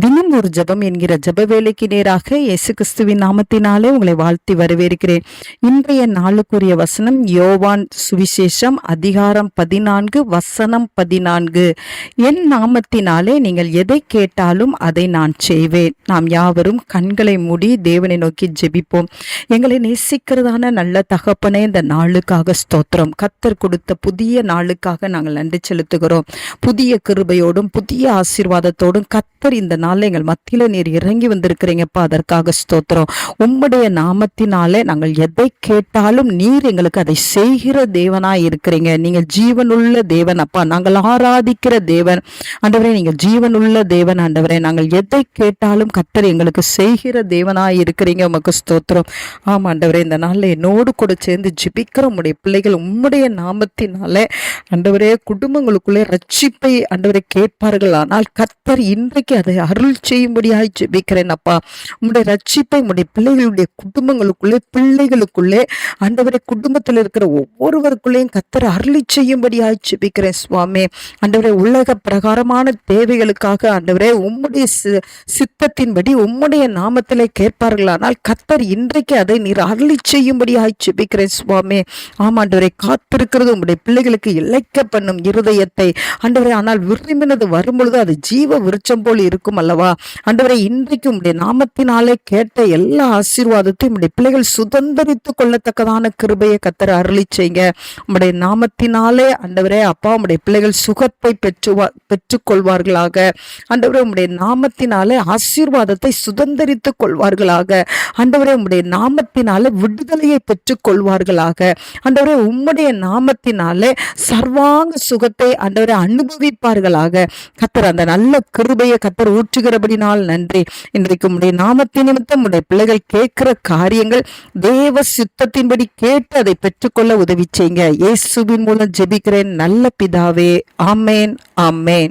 தினம் ஒரு ஜெபம் என்கிற ஜெப வேலைக்கு நேராக இயேசு கிறிஸ்துவின் நாமத்தினாலே உங்களை வாழ்த்தி வரவேற்கிறேன். இன்றைய நாளுக்குரிய வசனம் யோவான் சுவிசேஷம் அதிகாரம் பதினான்கு வசனம் பதினான்கு. என் நாமத்தினாலே நீங்கள் எதை கேட்டாலும் அதை நான் செய்வேன். நாம் யாவரும் கண்களை மூடி தேவனை நோக்கி ஜெபிப்போம். எங்களை நேசிக்கிறதான நல்ல தகப்பனே இந்த நாளுக்காக ஸ்தோத்திரம். கத்தர் கொடுத்த புதிய நாளுக்காக நாங்கள் நன்றி செலுத்துகிறோம். புதிய கிருபையோடும் புதிய ஆசீர்வாதத்தோடும் கத்தர் இந்த நாளில் எங்கள் மத்தியில நீர் இறங்கி வந்திருக்கிறீங்கப்பா. அதற்காக ஸ்தோத்திரம். உம்முடைய நாமத்தினாலே நாங்கள் எதை கேட்டாலும் நீர் எங்களுக்கு அதை செய்கிற தேவனா இருக்கிறீங்க. நீங்க ஜீவனுள்ள தேவன் அப்பா. நாங்கள் ஆராதிக்கிற தேவன். ஆண்டவரே நீங்க ஜீவனுள்ள தேவன் ஆண்டவரே. நாங்கள் எதை கேட்டாலும் கத்தர் எங்களுக்கு செய்கிற தேவனா இருக்கிறீங்க. உமக்கு ஸ்தோத்திரம். ஆமா ஆண்டவரே இந்த நாளில் என்னோடு கூட சேர்ந்து ஜிபிக்கிற உம்முடைய பிள்ளைகள் உம்முடைய நாமத்தினாலே ஆண்டவரே குடும்பங்களுக்குள்ளே ரட்சிப்பை ஆண்டவரை கேட்பார்கள். ஆனால் கத்தர் இன்றைக்கு அதை அருள் செய்யும்படியாய் ஜெபிக்கிறேன் அப்பா. உங்களுடைய ரட்சிப்பை உங்களுடைய பிள்ளைகளுடைய குடும்பங்களுக்குள்ளே பிள்ளைகளுக்குள்ளே ஆண்டவரை குடும்பத்தில் இருக்கிற ஒவ்வொருவருக்குள்ளேயும் கத்தர் அருளி செய்யும்படியாய் ஜெபிக்கிறேன் சுவாமி. ஆண்டவரே உலக பிரகாரமான தேவைகளுக்காக ஆண்டவரே உம்முடைய சி- சித்தத்தின்படி உம்முடைய நாமத்திலே கேட்பார்களானால் கத்தர் இன்றைக்கு அதை நீர் அருளி செய்யும்படியாய் ஜெபிக்கிறேன் சுவாமி. ஆமாண்டவரை காத்திருக்கிறது உங்களுடைய பிள்ளைகளுக்கு இழைக்க பண்ணும் இருதயத்தை. அன்றவரை ஆனால் விரும்பினது வரும்பொழுது அது ஜீவ விருட்சம் போல் இருக்கும் அல்லவா? ஆண்டவரை இன்றைக்கு உம்முடைய நாமத்தினாலே கேட்ட எல்லா ஆசீர்வாதத்தையும் உம்முடைய பிள்ளைகள் சுதந்திரித்துக் கொள்ளத்தக்கதான கிருபையை கத்தர அருளி செய்யுங்க. உம்முடைய நாமத்தினாலே ஆண்டவரே அப்பா உம்முடைய பிள்ளைகள் சுகத்தை பெற்று பெற்றுக்கொள்வார்களாக. ஆண்டவரே உம்முடைய நாமத்தினாலே ஆசீர்வாதத்தை சுதந்திரித்துக் கொள்வார்களாக. ஆண்டவரே உம்முடைய நாமத்தினாலே விடுதலையை பெற்றுக் கொள்வார்களாக ஆண்டவரே உம்முடைய நாமத்தினாலே சர்வாங்க சுகத்தை ஆண்டவரை அனுபவிப்பார்களாக. கத்தர் அந்த நல்ல கிருபையை கத்தர் ஊற்றுகிறபடினால் நன்றி. இன்றைக்கு உடைய நாமத்தின் நிமித்தம் உடைய பிள்ளைகள் கேட்கிற காரியங்கள் தேவ சித்தத்தின்படி கேட்டு அதை பெற்றுக்கொள்ள உதவி செய்யுங்க. இயேசுவின் மூலம் ஜெபிக்கிறேன். நல்ல பிதாவே. ஆமேன் ஆமேன்.